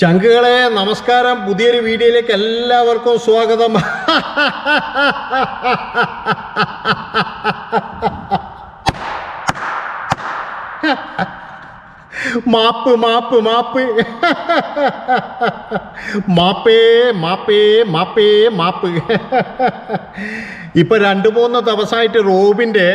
ചങ്കുകളെ നമസ്കാരം. പുതിയൊരു വീഡിയോയിലേക്ക് എല്ലാവർക്കും സ്വാഗതം. മാപ്പ് മാപ്പ് മാപ്പ്. മാപ്പേ മാപ്പേ മാപ്പേ മാപ്പ്. ഇപ്പൊ രണ്ടു മൂന്ന് ദിവസമായിട്ട് റോബിന്റെ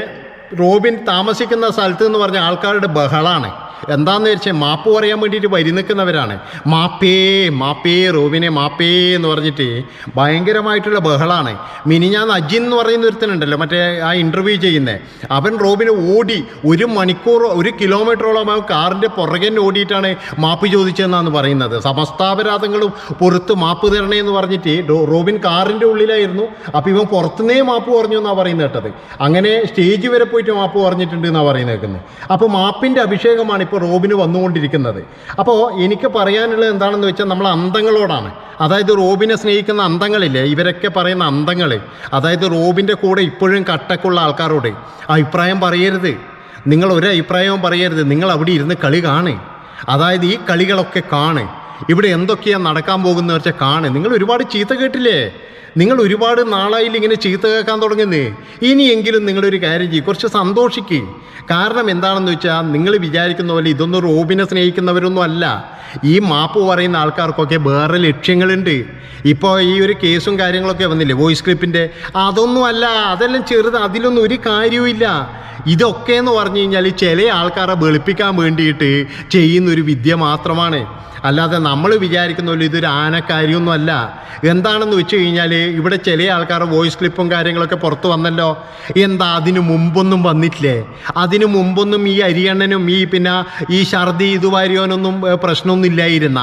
റോബിൻ താമസിക്കുന്ന സ്ഥലത്ത് എന്ന് പറഞ്ഞ ആൾക്കാരുടെ ബഹളാണ്. എന്താന്ന് വെച്ചാൽ മാപ്പ് പറയാൻ വേണ്ടിയിട്ട് വരി നിൽക്കുന്നവരാണ്. മാപ്പേ മാപ്പേ റോബിനെ മാപ്പേ എന്ന് പറഞ്ഞിട്ട് ഭയങ്കരമായിട്ടുള്ള ബഹളാണ്. ഞാൻ അജിൻ എന്ന് പറയുന്ന ഒരുത്തനുണ്ടല്ലോ മറ്റേ ആ ഇന്റർവ്യൂ ചെയ്യുന്നത് അവൻ റോബിനെ ഓടി ഒരു മണിക്കൂർ ഒരു കിലോമീറ്ററോളം അവൻ കാറിന്റെ പുറകെ ഓടിയിട്ടാണ് മാപ്പ് ചോദിച്ചതെന്നാണ് പറയുന്നത്. സമസ്താപരാധങ്ങളും പുറത്ത് മാപ്പ് തരണേ എന്ന് പറഞ്ഞിട്ട് റോബിൻ കാറിന്റെ ഉള്ളിലായിരുന്നു. അപ്പോൾ ഇവൻ പുറത്തുനിന്നേ മാപ്പ് പറഞ്ഞു എന്നാണ് പറയുന്നത് കേട്ടത്. അങ്ങനെ സ്റ്റേജ് വരെ പോയിട്ട് മാപ്പ് പറഞ്ഞിട്ടുണ്ട് എന്നാണ് പറയുന്നത് അപ്പോൾ മാപ്പിന്റെ അഭിഷേകമാണ് ഇപ്പോൾ റോബിന് വന്നുകൊണ്ടിരിക്കുന്നത്. അപ്പോൾ എനിക്ക് പറയാനുള്ളത് എന്താണെന്ന് വെച്ചാൽ നമ്മൾ അന്തങ്ങളോടാണ്. അതായത് റോബിനെ സ്നേഹിക്കുന്ന അന്തങ്ങളില്ലേ? ഇവരൊക്കെ പറയുന്ന അന്തങ്ങൾ അതായത് റോബിന്റെ കൂടെ ഇപ്പോഴും കട്ടക്കുള്ള ആൾക്കാരോട് അഭിപ്രായം പറയരുത്. നിങ്ങൾ ഒരു അഭിപ്രായവും പറയരുത്. നിങ്ങൾ അവിടെ ഇരുന്ന് കളി കാണേ. അതായത് ഈ കളികളൊക്കെ കാണ്. ഇവിടെ എന്തൊക്കെയാണ് നടക്കാൻ പോകുന്നത് വെച്ചാൽ കാണേ നിങ്ങൾ ഒരുപാട് ചീത്ത കേട്ടില്ലേ? നിങ്ങൾ ഒരുപാട് നാളായി ഇങ്ങനെ ചീത്ത കേൾക്കാൻ തുടങ്ങുന്നേ? ഇനിയെങ്കിലും നിങ്ങളൊരു കാര്യം ചെയ്യും കുറച്ച് സന്തോഷിക്കുക കാരണം എന്താണെന്ന് വെച്ചാൽ നിങ്ങൾ വിചാരിക്കുന്ന പോലെ ഇതൊന്നും റോബിനെ സ്നേഹിക്കുന്നവരൊന്നും അല്ല. ഈ മാപ്പ് പറയുന്ന ആൾക്കാർക്കൊക്കെ വേറെ ലക്ഷ്യങ്ങളുണ്ട്. ഇപ്പോൾ ഈ ഒരു കേസും കാര്യങ്ങളൊക്കെ വന്നില്ലേ വോയിസ് ക്ലിപ്പിന്റെ അതൊന്നും അല്ല അതെല്ലാം ചെറുത് അതിലൊന്നും ഒരു കാര്യവുമില്ല ഇതൊക്കെ എന്ന് പറഞ്ഞു കഴിഞ്ഞാൽ ചില ആൾക്കാരെ വെളുപ്പിക്കാൻ വേണ്ടിയിട്ട് ചെയ്യുന്നൊരു വിദ്യ മാത്രമാണ്. അല്ലാതെ നമ്മൾ വിചാരിക്കുന്ന പോലെ ഇതൊരു ആനക്കാരിയൊന്നും അല്ല എന്താണെന്ന് വെച്ച് കഴിഞ്ഞാൽ ഇവിടെ ചില ആൾക്കാരുടെ വോയിസ് ക്ലിപ്പും കാര്യങ്ങളൊക്കെ പുറത്ത് വന്നല്ലോ. എന്താ അതിനു മുമ്പൊന്നും വന്നിട്ടില്ലേ? അതിനു മുമ്പൊന്നും ഈ അരിയണ്ണനും ഈ പിന്നെ ഈ ഛർദി ഇതുവാരിയോനൊന്നും പ്രശ്നമൊന്നും ഇല്ലായിരുന്ന?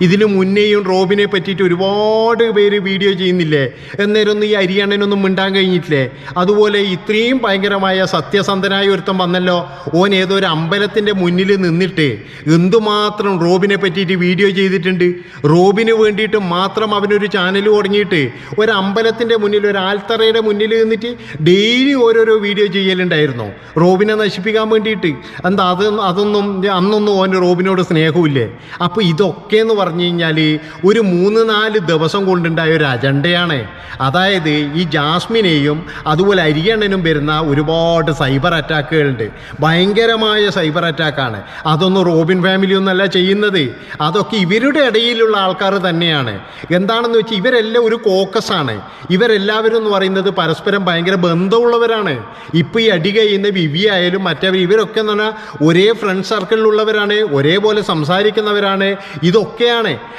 ഇതിനു മുന്നേയും റോബിനെ പറ്റിയിട്ട് ഒരുപാട് പേര് വീഡിയോ ചെയ്യുന്നില്ലേ? എന്നേരൊന്നും ഈ അരിയണ്ണനൊന്നും മിണ്ടാൻ കഴിഞ്ഞിട്ടില്ലേ? അതുപോലെ ഇത്രയും ഭയങ്കരമായ സത്യസന്ധനായ ഒരുത്തം വന്നല്ലോ. ഓൻ ഏതോ ഒരു അമ്പലത്തിന്റെ മുന്നിൽ നിന്നിട്ട് എന്തുമാത്രം റോബിനെ പറ്റിയിട്ട് വീഡിയോ ചെയ്തിട്ടുണ്ട്. റോബിന് വേണ്ടിയിട്ട് മാത്രം അവനൊരു ചാനൽ തുടങ്ങിയിട്ട് ഒരു അമ്പലത്തിന്റെ മുന്നിൽ ഒരു ആൽത്തറയുടെ മുന്നിൽ നിന്നിട്ട് ഡെയിലി ഓരോരോ വീഡിയോ ചെയ്യലുണ്ടായിരുന്നു. റോബിനെ നശിപ്പിക്കാൻ വേണ്ടിയിട്ട്. എന്താ അത് അതൊന്നും അന്നൊന്നും ഓന്റെ റോബിനോട് സ്നേഹമില്ലേ അപ്പോൾ ഇതൊക്കെ എന്ന് പറഞ്ഞു കഴിഞ്ഞാൽ ഒരു മൂന്ന് നാല് ദിവസം കൊണ്ടുണ്ടായ ഒരു അജണ്ടയാണ്. അതായത് ഈ ജാസ്മിനെയും അതുപോലെ അരിയണ്ണനും വരുന്ന ഒരുപാട് സൈബർ അറ്റാക്കുകളുണ്ട്. ഭയങ്കരമായ സൈബർ അറ്റാക്കാണ്. അതൊന്നും റോബിൻ ഫാമിലി ഒന്നല്ല ചെയ്യുന്നത്. അതൊക്കെ ഇവരുടെ ഇടയിലുള്ള ആൾക്കാർ തന്നെയാണ്. എന്താണെന്ന് വെച്ചാൽ ഇവരെല്ലാം ഒരു കോക്കസാണ്. ഇവരെല്ലാവരും എന്ന് പറയുന്നത് പരസ്പരം ഭയങ്കര ബന്ധമുള്ളവരാണ്. ഇപ്പോൾ ഈ അടി കഴിയുന്ന വിവി ആയാലും മറ്റവർ ഇവരൊക്കെ എന്ന് പറഞ്ഞാൽ ഒരേ ഫ്രണ്ട് സർക്കിളിലുള്ളവരാണ് ഒരേപോലെ സംസാരിക്കുന്നവരാണ്. ഇതൊക്കെയാണ്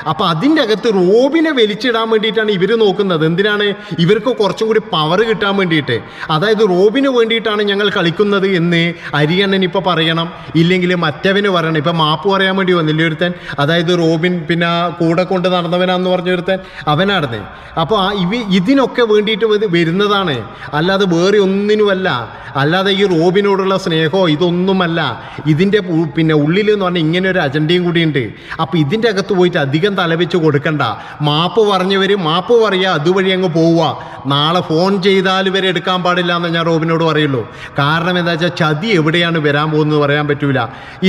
അപ്പോൾ അതിന്റെ അകത്ത് റോബിനെ വലിച്ചിടാൻ വേണ്ടിയിട്ടാണ് ഇവർ നോക്കുന്നത്. എന്തിനാണ്? ഇവർക്ക് കുറച്ചും കൂടി പവർ കിട്ടാൻ വേണ്ടിയിട്ട്. അതായത് റോബിന് വേണ്ടിയിട്ടാണ് ഞങ്ങൾ കളിക്കുന്നത് എന്ന് അരിയണ്ണൻ ഇപ്പോൾ പറയണം. ഇല്ലെങ്കിൽ മറ്റവന് പറയണം. ഇപ്പം മാപ്പ് പറയാൻ വേണ്ടി വന്നില്ല ഒരുത്തൻ? അതായത് റോബിൻ പിന്നെ കൂടെ കൊണ്ട് നടന്നവനാന്ന് പറഞ്ഞ ഒരുത്തൻ അവനാടുന്നത് അപ്പോൾ ഇവ ഇതിനൊക്കെ വേണ്ടിയിട്ട് വരുന്നതാണ്. അല്ലാതെ വേറെ ഒന്നിനുമല്ല. അല്ലാതെ ഈ റോബിനോടുള്ള സ്നേഹമോ ഇതൊന്നുമല്ല. ഇതിന്റെ പിന്നെ ഉള്ളിൽ എന്ന് പറഞ്ഞാൽ ഇങ്ങനെ ഒരു അജണ്ടയും കൂടിയുണ്ട്. അപ്പോൾ ഇതിന്റെ അകത്ത് പോയിട്ട് അധികം തലവെച്ച് കൊടുക്കണ്ട. മാപ്പ് പറഞ്ഞവർ മാപ്പ് പറയുക അതുവഴി അങ്ങ് പോവുക. നാളെ ഫോൺ ചെയ്താൽ ഇവരെ എടുക്കാൻ പാടില്ല എന്ന് ഞാൻ റോബിനോട് പറയുള്ളൂ. കാരണം എന്താ വെച്ചാൽ ചതി എവിടെയാണ് വരാൻ പോകുന്നത് പറയാൻ പറ്റൂല.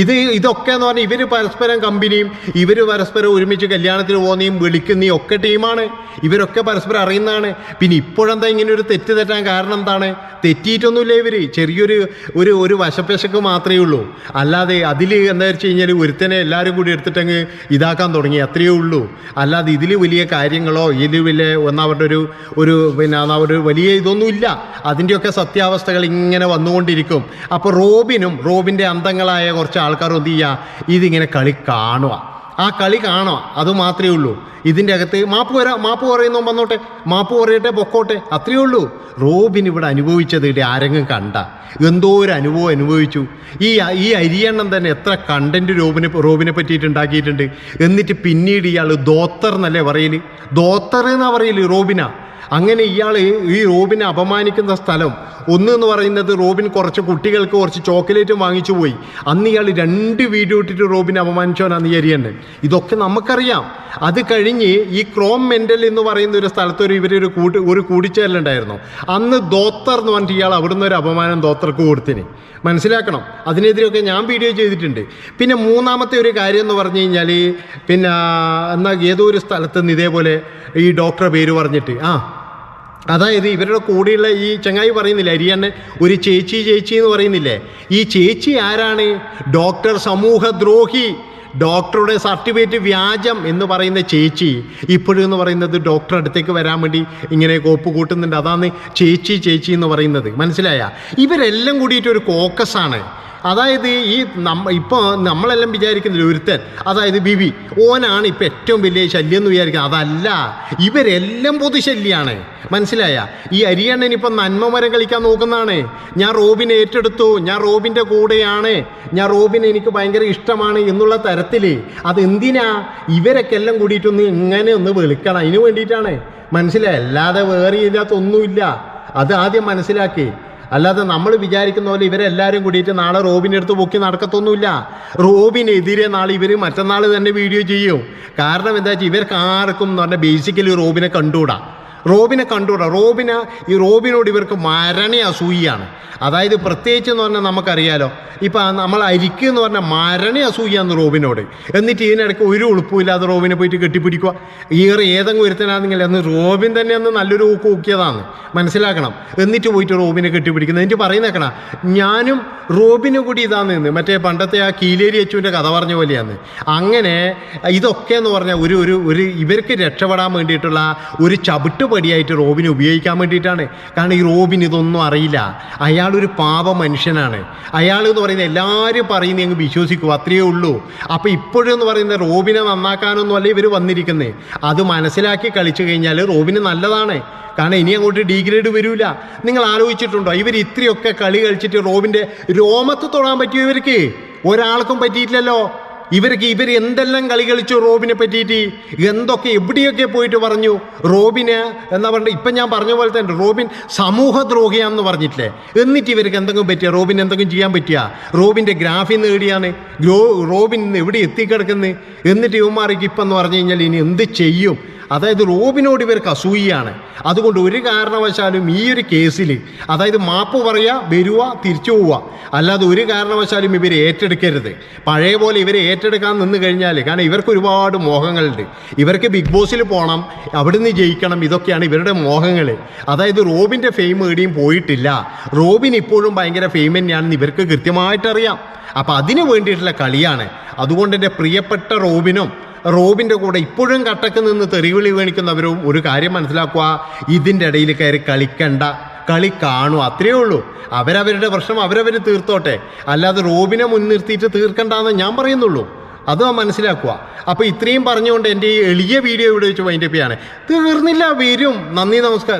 ഇത് ഇതൊക്കെ എന്ന് പറഞ്ഞാൽ ഇവർ പരസ്പരം കമ്പനിയും ഇവർ പരസ്പരം ഒരുമിച്ച് കല്യാണത്തിന് പോകുന്നതും വിളിക്കുന്നതും ഒക്കെ ടീമാണ്. ഇവരൊക്കെ പരസ്പരം അറിയുന്നതാണ്. പിന്നെ ഇപ്പോഴെന്താ ഇങ്ങനെ ഒരു തെറ്റ് തെറ്റാൻ കാരണം എന്താണ്? തെറ്റിയിട്ടൊന്നുമില്ല ഇവർ ചെറിയൊരു ഒരു ഒരു വശപ്പശക്ക് മാത്രമേ ഉള്ളൂ. അല്ലാതെ അതിൽ എന്താ വെച്ച് കഴിഞ്ഞാൽ ഒരുത്തനെ എല്ലാവരും കൂടി എടുത്തിട്ടങ്ങ് ഇതാക്കാൻ തുടങ്ങി. അത്രയേ ഉള്ളൂ. അല്ലാതെ ഇതിൽ വലിയ കാര്യങ്ങളോ ഇതിൽ വലിയ ഒന്നാമത്തെ ഒരു ഒരു പിന്നെ ഒരു വലിയ ഇതൊന്നുമില്ല അതിന്റെയൊക്കെ സത്യാവസ്ഥകൾ ഇങ്ങനെ വന്നുകൊണ്ടിരിക്കും. അപ്പോൾ റോബിനും റോബിന്റെ അന്തങ്ങളായ കുറച്ച് ആൾക്കാർ എന്ത് ചെയ്യുക ഇതിങ്ങനെ കളി കാണുക ആ കളി കാണുക അത് മാത്രമേ ഉള്ളൂ. ഇതിന്റെ അകത്ത് മാപ്പ് വരാ മാപ്പ് പറയുന്നോ വന്നോട്ടെ. മാപ്പ് പറയട്ടെ പൊക്കോട്ടെ. അത്രയേ ഉള്ളൂ. റോബിൻ ഇവിടെ അനുഭവിച്ചത് ഇവിടെ ആരെങ്കിലും കണ്ട? എന്തോ ഒരു അനുഭവം അനുഭവിച്ചു. ഈ ഈ അരിയണ്ണം തന്നെ എത്ര കണ്ടന്റ് റോബിനെ റോബിനെ പറ്റിയിട്ട് ഉണ്ടാക്കിയിട്ടുണ്ട്. എന്നിട്ട് പിന്നീട് ഇയാൾ ദോത്തർ എന്നല്ലേ പറയൽ? ദോത്തർ എന്നാ പറയൽ റോബിന? അങ്ങനെ ഇയാൾ ഈ റോബിനെ അപമാനിക്കുന്ന സ്ഥലം ഒന്ന് എന്ന് പറയുന്നത് റോബിൻ കുറച്ച് കുട്ടികൾക്ക് കുറച്ച് ചോക്ലേറ്റും വാങ്ങിച്ചു പോയി. അന്ന് ഇയാൾ രണ്ട് വീഡിയോ ഇട്ടിട്ട് റോബിനെ അപമാനിച്ചവനാന്ന് വിചാരിയുണ്ട് ഇതൊക്കെ നമുക്കറിയാം. അത് കഴിഞ്ഞ് ഈ ക്രോം മെന്റൽ എന്ന് പറയുന്ന ഒരു സ്ഥലത്ത് ഒരു ഇവരൊരു കൂട്ട് ഒരു കൂടിച്ചേരലുണ്ടായിരുന്നു. അന്ന് ദോത്തർ എന്ന് പറഞ്ഞിട്ട് ഇയാൾ അവിടുന്ന് ഒരു അപമാനം ദോത്തർക്ക് കൊടുത്തിന്. മനസ്സിലാക്കണം. അതിനെതിരെയൊക്കെ ഞാൻ വീഡിയോ ചെയ്തിട്ടുണ്ട്. പിന്നെ മൂന്നാമത്തെ ഒരു കാര്യം എന്ന് പറഞ്ഞു കഴിഞ്ഞാൽ പിന്നെ എന്നാൽ ഏതോ ഒരു സ്ഥലത്ത് നിന്ന് ഇതേപോലെ ഈ ഡോക്ടറെ പേര് പറഞ്ഞിട്ട് ആ അതായത് ഇവരുടെ കൂടെയുള്ള ഈ ചങ്ങായി പറയുന്നില്ല അരിയണ്ണൻ ഒരു ചേച്ചി ചേച്ചി എന്ന് പറയുന്നില്ലേ? ഈ ചേച്ചി ആരാണ്? ഡോക്ടർ സമൂഹദ്രോഹി ഡോക്ടറുടെ സർട്ടിഫിക്കറ്റ് വ്യാജം എന്ന് പറയുന്ന ചേച്ചി. ഇപ്പോഴും എന്ന് പറയുന്നത് ഡോക്ടർ അടുത്തേക്ക് വരാൻ വേണ്ടി ഇങ്ങനെ കോപ്പ് കൂട്ടുന്നുണ്ട്. അതാണ് ചേച്ചി ചേച്ചി എന്ന് പറയുന്നത്. മനസ്സിലായ? ഇവരെല്ലാം കൂടിയിട്ട് ഒരു കോക്കസാണ്. അതായത് ഈ നമ്മ ഇപ്പോൾ നമ്മളെല്ലാം വിചാരിക്കുന്നില്ല ഒരുത്തൻ? അതായത് ബിബി ഓനാണ് ഇപ്പം ഏറ്റവും വലിയ ശല്യം എന്ന് വിചാരിക്കുന്നത്. അതല്ല ഇവരെല്ലാം പൊതുശല്യമാണ് മനസ്സിലായ? ഈ അരിയണ്ണൻ ഇപ്പം നന്മ മരം കളിക്കാൻ നോക്കുന്നതാണ്. ഞാൻ റോബിനെ ഏറ്റെടുത്തു. ഞാൻ റോബിന്റെ കൂടെയാണ്. ഞാൻ റോബിനെ എനിക്ക് ഭയങ്കര ഇഷ്ടമാണ് എന്നുള്ള തരത്തിൽ അതെന്തിനാ ഇവരൊക്കെ എല്ലാം കൂടിയിട്ടൊന്ന് ഇങ്ങനെ ഒന്ന് വിളിക്കണം. അതിന് വേണ്ടിയിട്ടാണ്. മനസ്സിലായ? അല്ലാതെ വേറെ ഇതിനകത്തൊന്നുമില്ല. അത് ആദ്യം മനസ്സിലാക്കി. അല്ലാതെ നമ്മൾ വിചാരിക്കുന്ന പോലെ ഇവരെല്ലാവരും കൂടിയിട്ട് നാളെ റോബിന്റെ അടുത്ത് പൊക്കി നടക്കത്തൊന്നുമില്ല. റോബിനെതിരെ നാളെ ഇവർ മറ്റന്നാൾ തന്നെ വീഡിയോ ചെയ്യും. കാരണം എന്താ വെച്ചാൽ ഇവർക്ക് ആർക്കും എന്ന് പറഞ്ഞാൽ ബേസിക്കലി റോബിനെ കണ്ടുകൂടാ. റോബിനെ കണ്ടുകൂടാ. റോബിന് ഈ റോബിനോട് ഇവർക്ക് മരണ അസൂയാണ് അതായത് പ്രത്യേകിച്ച് എന്ന് പറഞ്ഞാൽ നമുക്കറിയാലോ ഇപ്പം നമ്മൾ അരിക്കുക എന്ന് പറഞ്ഞാൽ മരണ അസൂയാന്ന് റോബിനോട്. എന്നിട്ട് ഇതിനിടയ്ക്ക് ഒരു ഉളുപ്പുമില്ലാതെ റോബിനെ പോയിട്ട് കെട്ടിപ്പിടിക്കുക. ഈറെ ഏതെങ്കിലും ഒരുത്തനാണെങ്കിൽ അന്ന് റോബിൻ തന്നെ അന്ന് നല്ലൊരു ഊക്ക് ഊക്കിയതാണ് മനസ്സിലാക്കണം. എന്നിട്ട് പോയിട്ട് റോബിനെ കെട്ടിപ്പിടിക്കുന്നത്. എന്നിട്ട് പറയുന്നേക്കണ ഞാനും റോബിനും കൂടി ഇതാന്ന് നിന്ന്. മറ്റേ പണ്ടത്തെ ആ കീലേരി അച്ചുവിന്റെ കഥ പറഞ്ഞ പോലെയാണ്. അങ്ങനെ ഇതൊക്കെ എന്ന് പറഞ്ഞാൽ ഒരു ഒരു ഒരു ഇവർക്ക് രക്ഷപ്പെടാൻ വേണ്ടിയിട്ടുള്ള ഒരു ചവിട്ടുപടിയായിട്ട് റോബിനെ ഉപയോഗിക്കാൻ വേണ്ടിയിട്ടാണ്. കാരണം ഈ റോബിൻ ഇതൊന്നും അറിയില്ല. അയാളൊരു പാപ മനുഷ്യനാണ്. അയാൾ എന്ന് പറയുന്നത് എല്ലാവരും പറയുന്നത് അങ്ങ് വിശ്വസിക്കും. അത്രയേ ഉള്ളൂ. അപ്പോൾ ഇപ്പോഴും എന്ന് പറയുന്നത് റോബിനെ നന്നാക്കാനൊന്നും അല്ല ഇവർ വന്നിരിക്കുന്നത് അത് മനസ്സിലാക്കി കളിച്ചു കഴിഞ്ഞാൽ റോബിന് നല്ലതാണ്. കാരണം ഇനി അങ്ങോട്ട് ഡീഗ്രേഡ് വരില്ല നിങ്ങൾ ആലോചിച്ചിട്ടുണ്ടോ? ഇവർ ഇത്രയൊക്കെ കളി കളിച്ചിട്ട് റോബിന്റെ രോമത്ത് തൊടാൻ പറ്റിയോ ഇവർക്ക്? ഒരാൾക്കും പറ്റിയിട്ടില്ലല്ലോ. ഇവർക്ക് ഇവർ എന്തെല്ലാം കളി കളിച്ചു റോബിനെ പറ്റിയിട്ട്? എന്തൊക്കെ എവിടെയൊക്കെ പോയിട്ട് പറഞ്ഞു? റോബിന് എന്താ പറയുക ഇപ്പം ഞാൻ പറഞ്ഞ പോലെ തന്നെ റോബിൻ സമൂഹദ്രോഹിയാന്ന് പറഞ്ഞിട്ടില്ലേ? എന്നിട്ട് ഇവർക്ക് എന്തെങ്കിലും പറ്റിയ? റോബിൻ എന്തെങ്കിലും ചെയ്യാൻ പറ്റിയ? റോബിന്റെ ഗ്രാഫി നേടിയാണ് ഗ്രോ റോബിൻ ഇന്ന് എവിടെ എത്തിക്കിടക്കുന്നത് എന്നിട്ട് ഇവന്മാർക്ക് ഇപ്പം എന്ന് പറഞ്ഞു കഴിഞ്ഞാൽ ഇനി എന്ത് ചെയ്യും? അതായത് റോബിനോട് ഇവർക്ക് അസൂയാണ് അതുകൊണ്ട് ഒരു കാരണവശാലും ഈ ഒരു കേസിൽ അതായത് മാപ്പ് പറയുക വരുക തിരിച്ചു പോവുക അല്ലാതെ ഒരു കാരണവശാലും ഇവർ ഏറ്റെടുക്കരുത്. പഴയ പോലെ ഇവരെ ഏറ്റെടുക്കാൻ നിന്ന് കഴിഞ്ഞാൽ കാരണം ഇവർക്ക് ഒരുപാട് മോഹങ്ങളുണ്ട്. ഇവർക്ക് ബിഗ് ബോസിൽ പോകണം അവിടുന്ന് ജയിക്കണം ഇതൊക്കെയാണ് ഇവരുടെ മോഹങ്ങൾ അതായത് റോബിന്റെ ഫെയിം എവിടെയും പോയിട്ടില്ല. റോബിൻ ഇപ്പോഴും ഭയങ്കര ഫെയിം തന്നെയാണെന്ന് ഇവർക്ക് കൃത്യമായിട്ടറിയാം. അപ്പം അതിന് വേണ്ടിയിട്ടുള്ള കളിയാണ്. അതുകൊണ്ട് എന്റെ പ്രിയപ്പെട്ട റോബിനും റോബിന്റെ കൂടെ ഇപ്പോഴും കട്ടക്ക് നിന്ന് തെറിവിളി വേണിക്കുന്നവരും ഒരു കാര്യം മനസ്സിലാക്കുക ഇതിന്റെ ഇടയിൽ കയറി കളിക്കണ്ട കളി കാണും അത്രയേ ഉള്ളൂ. അവരവരുടെ പ്രശ്നം അവരവർ തീർത്തോട്ടെ. അല്ലാതെ റോബിനെ മുൻനിർത്തിയിട്ട് തീർക്കണ്ടെന്ന് ഞാൻ പറയുന്നുള്ളൂ. അത് മനസ്സിലാക്കുക. അപ്പോൾ ഇത്രയും പറഞ്ഞുകൊണ്ട് എന്റെ ഈ എളിയ വീഡിയോ ഇവിടെ വെച്ച് വൈൻഡപ്പ് ചെയ്യാണ്. തീർന്നില്ല വരും. നന്ദി നമസ്കാരം.